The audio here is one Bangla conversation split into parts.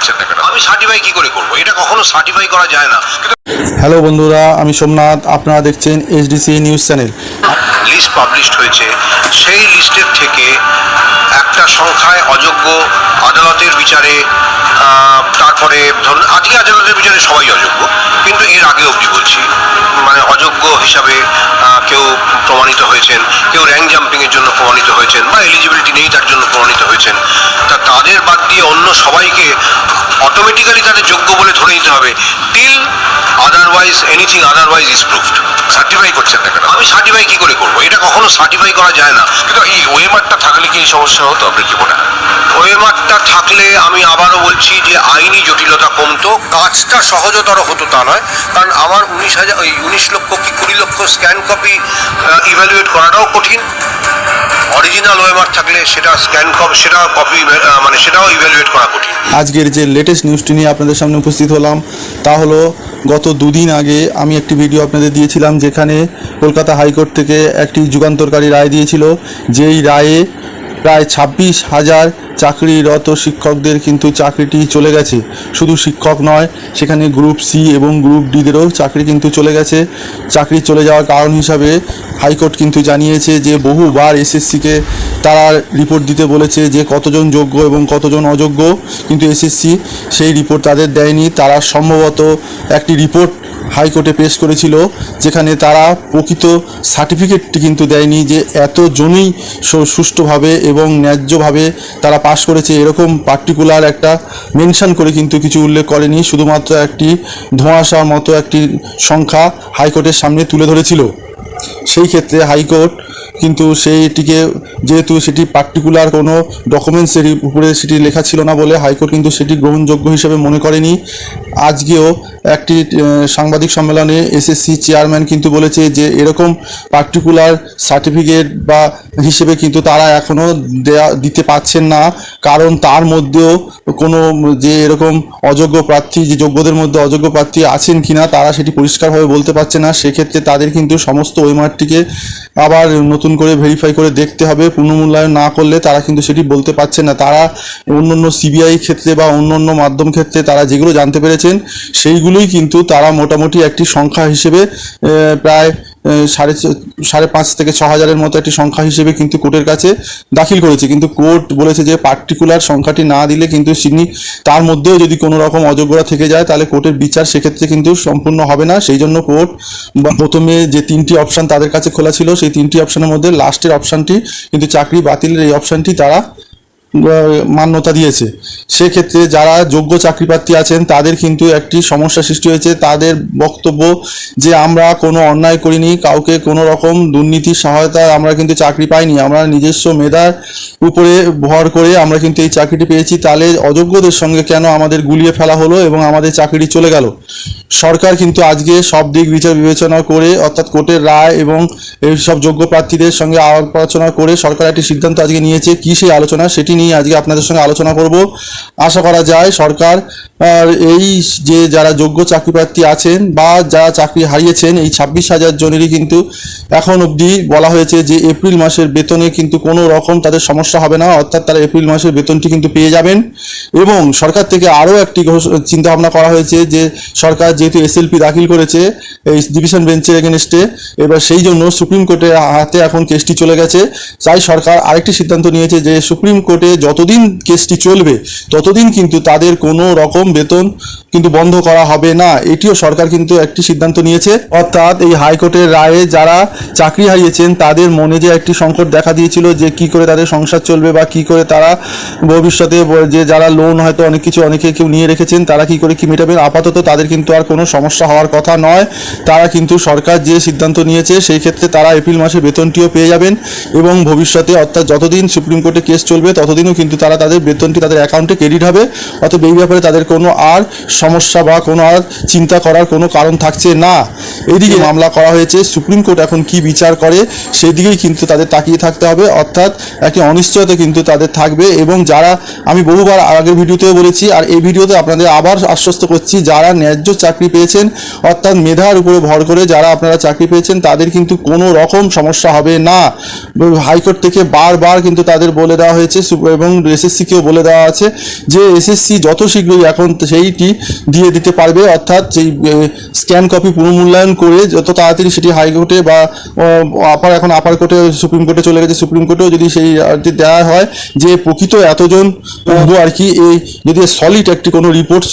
করছেন না কেন আমি সার্টিফাই কি করে করব? এটা কখনো সার্টিফাই করা যায় না। হ্যালো বন্ধুরা আমি সোমনাথ আপনারা দেখছেন HDC news channel list published হয়েছে। সেই লিস্টের থেকে একটা সংখ্যায় অযোগ্য আদালতের বিচারে তারপরে ধরুন আজকে আদালতের বিচারে সবাই অযোগ্য। কিন্তু এর আগে অবধি বলছি মানে অযোগ্য হিসাবে কেউ প্রমাণিত হয়েছেন, কেউ র্যাঙ্ক জাম্পিংয়ের জন্য প্রমাণিত হয়েছেন বা এলিজিবিলিটি নেই তার জন্য প্রমাণিত হয়েছেন। তা তাদের বাদ দিয়ে অন্য সবাইকে অটোমেটিক্যালি তাদের যোগ্য বলে ধরে নিতে হবে। Till otherwise anything otherwise is proved certify করছেন না কেন? আমি সার্টিফাই করে করব? এটা কখনো সার্টিফাই করা যায় না। কিন্তু এই ওয়েমারটা থাকলে কি এই সমস্যা হতো? কি ওয়েমার্কটা থাকলে আমি আবারও বলছি যে আইনি জটিলতা কমতো। কাজটা সহজতর হতো তা নয়। কারণ আমার উনিশ হাজার, ওই উনিশ লক্ষ কি কুড়ি লক্ষ স্ক্যান কপি ইভ্যালুয়েট করাটাও কঠিন। অরিজিনাল ওয়েমার্ক থাকলে সেটা স্ক্যান কপি সেটা কপি মানে সেটাও ইভ্যালুয়েট করা কঠিন। আজকের যে লেটেস্ট নিউজটি নিয়ে আপনাদের সামনে উপস্থিত হলাম, তা হলো গত দুদিন আগে আমি একটি ভিডিও আপনাদের দিয়েছিলাম যেখানে কলকাতা হাইকোর্ট থেকে একটি যুগান্তরকারী রায় দিয়েছিল। যেই রায়ে প্রায় ছাব্বিশ হাজার চাকরিরত শিক্ষকদের কিন্তু চাকরিটি চলে গেছে। শুধু শিক্ষক নয়, সেখানে গ্রুপ সি এবং গ্রুপ ডিদেরও চাকরি কিন্তু চলে গেছে। চাকরি চলে যাওয়ার কারণ হিসাবে হাইকোর্ট কিন্তু জানিয়েছে যে বহুবার এসএসসিকে তারা রিপোর্ট দিতে বলেছে যে কতজন যোগ্য এবং কতজন অযোগ্য। কিন্তু এসএসসি সেই রিপোর্ট তাদের দেয়নি। তারা সম্ভবত একটি রিপোর্ট হাইকোর্টে পেশ করেছিল, যেখানে তারা প্রকৃত সার্টিফিকেটটি কিন্তু দেয়নি যে এতজনই সু- সুষ্ঠুভাবে এবং ন্যায্যভাবে তারা পাশ করেছে। এরকম পার্টিকুলার একটা মেনশন করে কিন্তু কিছু উল্লেখ করেনি, শুধুমাত্র একটি ধোঁয়াশার মতো একটি সংখ্যা হাইকোর্টের সামনে তুলে ধরেছিল। সেই ক্ষেত্রে হাইকোর্ট কিন্তু সেইটিকে, যেহেতু সেটি পার্টিকুলার কোনো ডকুমেন্টসের উপরে সেটি লেখা ছিল না বলে হাইকোর্ট কিন্তু সেটি গ্রহণযোগ্য হিসেবে মনে করেনি। আজকেও একটি সাংবাদিক সম্মেলনে এসএসসি চেয়ারম্যান কিন্তু বলেছে যে এরকম পার্টিকুলার সার্টিফিকেট বা হিসেবে কিন্তু তারা এখনও দেয়া, দিতে পারছেন না। কারণ তার মধ্যেও কোনো যে এরকম অযোগ্য প্রার্থী, যে যোগ্যদের মধ্যে অযোগ্য প্রার্থী আছেন কিনা তারা সেটি পরিষ্কারভাবে বলতে পারছে না। সেক্ষেত্রে তাদের কিন্তু সমস্ত ওয়েমারটিকে আবার নতুন করে ভেরিফাই করে দেখতে হবে। পুনর্মূল্যায়ন না করলে তারা কিন্তু সেটি বলতে পারছে না। তারা অন্য অন্য সিবিআই ক্ষেত্রে বা অন্য অন্য মাধ্যম ক্ষেত্রে তারা যেগুলো জানতে পেরেছেন সেইগুলোই কিন্তু তারা মোটামুটি একটি সংখ্যা হিসেবে প্রায় সাড়ে সাড়ে পাঁচ থেকে ছ হাজারের মতো একটি সংখ্যা হিসেবে কিন্তু কোর্টের কাছে দাখিল করেছে। কিন্তু কোর্ট বলেছে যে পার্টিকুলার সংখ্যাটি না দিলে কিন্তু তিনি তার মধ্যেও যদি কোনো রকম অযোগ্যরা থেকে যায়, তাহলে কোর্টের বিচার সেক্ষেত্রে কিন্তু সম্পূর্ণ হবে না। সেই জন্য কোর্ট বা প্রথমে যে তিনটি অপশন তাদের কাছে খোলা ছিল, সেই তিনটি অপশনের মধ্যে লাস্টের অপশনটি কিন্তু চাকরি বাতিলের এই অপশনটি তারা মান্যতা দিয়েছে। সেক্ষেত্রে যারা যোগ্য চাকরি প্রার্থী আছেন, তাদের কিন্তু একটি সমস্যা সৃষ্টি হয়েছে। তাদের বক্তব্য যে আমরা কোনো অন্যায় করিনি, কাউকে কোনো রকম দুর্নীতির সহায়তা আমরা কিন্তু চাকরি পাইনি। আমরা নিজস্ব মেধার উপরে ভর করে আমরা কিন্তু এই চাকরিটি পেয়েছি। তাহলে অযোগ্যদের সঙ্গে কেন আমাদের গুলিয়ে ফেলা হলো এবং আমাদের চাকরি চলে গেল? সরকার কিন্তু আজকে সব দিক বিচার বিবেচনা করে, অর্থাৎ কোর্টের রায় এবং সব যোগ্য প্রার্থীদের সঙ্গে আলোচনা করে সরকার একটি সিদ্ধান্ত আজকে নিয়েছে। কী সেই আলোচনা? সেটি নিয়ে আজকে আপনাদের সঙ্গে আলোচনা করব। আশা করা যায় সরকার এই যে যারা যোগ্য চাকরি প্রার্থী আছেন বা যারা চাকরি হারিয়েছেন, এই ছাব্বিশ হাজার জনেরই কিন্তু এখন অবধি বলা হয়েছে যে এপ্রিল মাসের বেতনে কিন্তু কোনো রকম তাদের সমস্যা হবে না, অর্থাৎ তারা এপ্রিল মাসের বেতনটি কিন্তু পেয়ে যাবেন। এবং সরকার থেকে আরও একটি চিন্তা ভাবনা করা হয়েছে যে সরকার যেহেতু এসএলপি দাখিল করেছে এই ডিভিশন বেঞ্চের এগেনস্টে এবার সেই জন্য সুপ্রিম কোর্টের হাতে এখন কেসটি চলে গেছে। তাই সরকার আরেকটি সিদ্ধান্ত নিয়েছে যে সুপ্রিম কোর্টে যতদিন কেসটি চলবে, ততদিন কিন্তু তাদের কোনো রকম বেতন কিন্তু বন্ধ করা হবে না। এটিও সরকার কিন্তু একটি সিদ্ধান্ত নিয়েছে। অর্থাৎ এই হাইকোর্টের রায়ে যারা চাকরি হারিয়েছেন, তাদের মনে যে একটি সংকট দেখা দিয়েছিল যে কি করে তাদের সংসার চলবে বা কি করে তারা ভবিষ্যতে যে যারা লোন হয়তো অনেক কিছু অনেকে কেউ নিয়ে রেখেছেন, তারা কি করে কি মেটাবেন? আপাতত তাদের কিন্তু আর কোনো সমস্যা হওয়ার কথা নয়। তারা কিন্তু সরকার যে সিদ্ধান্ত নিয়েছে, সেই ক্ষেত্রে তারা এপ্রিল মাসে বেতনটিও পেয়ে যাবেন এবং ভবিষ্যতে অর্থাৎ যতদিন সুপ্রিম কোর্টে কেস চলবে ততদিনও কিন্তু তারা তাদের বেতনটি তাদের অ্যাকাউন্টে ক্রেডিট হবে। অতএব এই ব্যাপারে তাদের কোনো আর সমস্যা বা কোনো আর চিন্তা করার কোনো কারণ থাকছে না। এইদিকে মামলা করা হয়েছে, সুপ্রিম কোর্ট এখন কি বিচার করে সেই দিকেই কিন্তু তাদের তাকিয়ে থাকতে হবে। অর্থাৎ একটি অনিশ্চয়তা কিন্তু তাদের থাকবে এবং যারা, আমি বহুবার আগের ভিডিওতেও বলেছি, আর এই ভিডিওতে আপনাদের আবার আশ্বস্ত করছি, যারা ন্যায্য চাকরি পেয়েছেন, অর্থাৎ মেধার উপরে ভর করে যারা আপনারা চাকরি পেয়েছেন, তাদের কিন্তু কোনো রকম সমস্যা হবে না। হাইকোর্ট থেকে বারবার কিন্তু তাদের বলে দেওয়া হয়েছে এবং এসএসসিকেও বলে দেওয়া আছে যে এসএসসি যত শীঘ্রই এখন সেইটি দিয়ে দিতে পারবে অর্থাৎ সেই স্ক্যান কপি পুনর্মূল্যায়ন করে যত তাড়াতাড়ি সেটি হাইকোর্টে বা আপার এখন আপার কোর্টে সুপ্রিম কোর্টে চলে গেছে সুপ্রিম কোর্টেও যদি সেই আরটি দেওয়া হয় যে প্রকৃত এতজন আর কি এই যদি সলিড একটি কোনো রিপোর্ট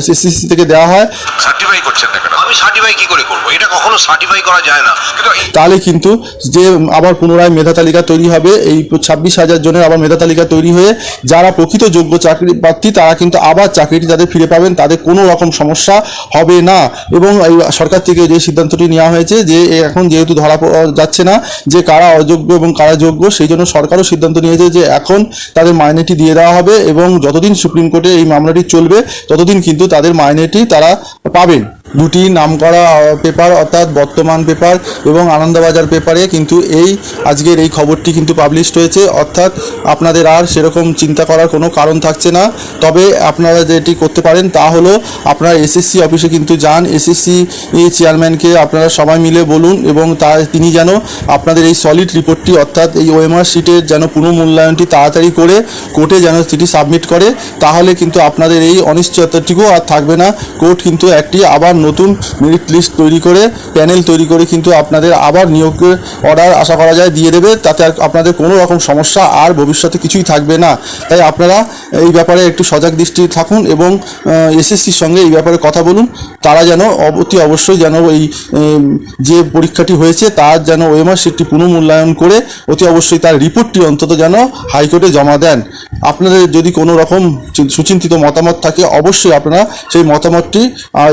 এসএসসি থেকে দেওয়া হয় সার্টিফাই করছেন না আমি সার্টিফাই কি করে করব? এটা কখনো সার্টিফাই করা যায় না। তাহলে কিন্তু যে আবার পুনরায় মেধা তালিকা তৈরি হবে এই ছাব্বিশ হাজার জনের আবার মেধা তালিকা তৈরি হয়ে যারা প্রকৃত যোগ্য চাকরি প্রার্থী, তারা কিন্তু আবার চাকরিটি তাদের ফিরে পাবেন তাদের কোনো রকম সমস্যা হবে না। এবং এই সরকার থেকে যে সিদ্ধান্তটি নেওয়া হয়েছে যে এখন যেহেতু ধরা যাচ্ছে না, যে কারা অযোগ্য এবং কারা যোগ্য, সেই জন্য সরকারও সিদ্ধান্ত নিয়েছে যে, এখন তাদের মাইনেটি দিয়ে দেওয়া হবে এবং যতদিন সুপ্রিম কোর্টে এই মামলাটি চলবে, ততদিন কিন্তু তাদের মাইনেটি তারা পাবেন। দুটি নামকরা পেপার অর্থাৎ বর্তমান পেপার এবং আনন্দবাজার পেপারে কিন্তু এই আজকের এই খবরটি কিন্তু পাবলিশড হয়েছে। অর্থাৎ আপনাদের আর সেরকম চিন্তা করার কোনো কারণ থাকছে না। তবে আপনারা যেটি করতে পারেন তা হলো আপনারা এসএসসি অফিসে কিন্তু যান। এসএসসি চেয়ারম্যানকে আপনারা সবাই মিলে বলুন এবং তার তিনি যেন আপনাদের এই সলিড রিপোর্টটি অর্থাৎ এই ওএমআর শিটের যেন পুনর্মূল্যায়নটি তাড়াতাড়ি করে কোর্টে যেন সেটি সাবমিট করে, তাহলে কিন্তু আপনাদের এই অনিশ্চয়তাটুকু আর থাকবে না। কোর্ট কিন্তু একটি আবার নতুন মেরিট লিস্ট তৈরি করে প্যানেল তৈরি করে কিন্তু আপনাদের আবার নিয়োগের অর্ডার আশা করা যায় দিয়ে দেবে। তাতে আর আপনাদের কোনো রকম সমস্যা আর ভবিষ্যতে কিছুই থাকবে না। তাই আপনারা এই ব্যাপারে একটু সজাগ দৃষ্টি থাকুন এবং এসএসসির সঙ্গে এই ব্যাপারে কথা বলুন। তারা যেন অতি অবশ্যই যেন এই যে পরীক্ষাটি হয়েছে তার যেন ওএমআর সেটি পুনর্মূল্যায়ন করে অতি অবশ্যই তার রিপোর্টটি অন্তত যেন হাইকোর্টে জমা দেন। আপনাদের যদি কোনো রকম সুচিন্তিত মতামত থাকে, অবশ্যই আপনারা সেই মতামতটি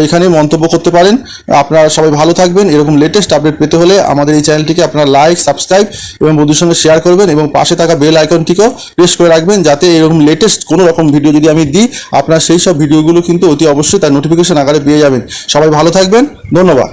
এখানে এখানে মন্তব্য করতে পারেন। আপনারা সবাই ভালো থাকবেন। এরকম লেটেস্ট আপডেট পেতে হলে আমাদের এই চ্যানেলটিকে আপনারা লাইক সাবস্ক্রাইব এবং বন্ধুর সঙ্গে শেয়ার করবেন এবং পাশে থাকা বেল আইকনটিকেও প্রেস করে রাখবেন যাতে এরকম লেটেস্ট কোনো রকম ভিডিও যদি আমি দিই, আপনারা সেই সব ভিডিওগুলো কিন্তু অতি অবশ্যই তার নোটিফিকেশন আকারে পেয়ে যাবেন। সবাই ভালো থাকবেন। ধন্যবাদ।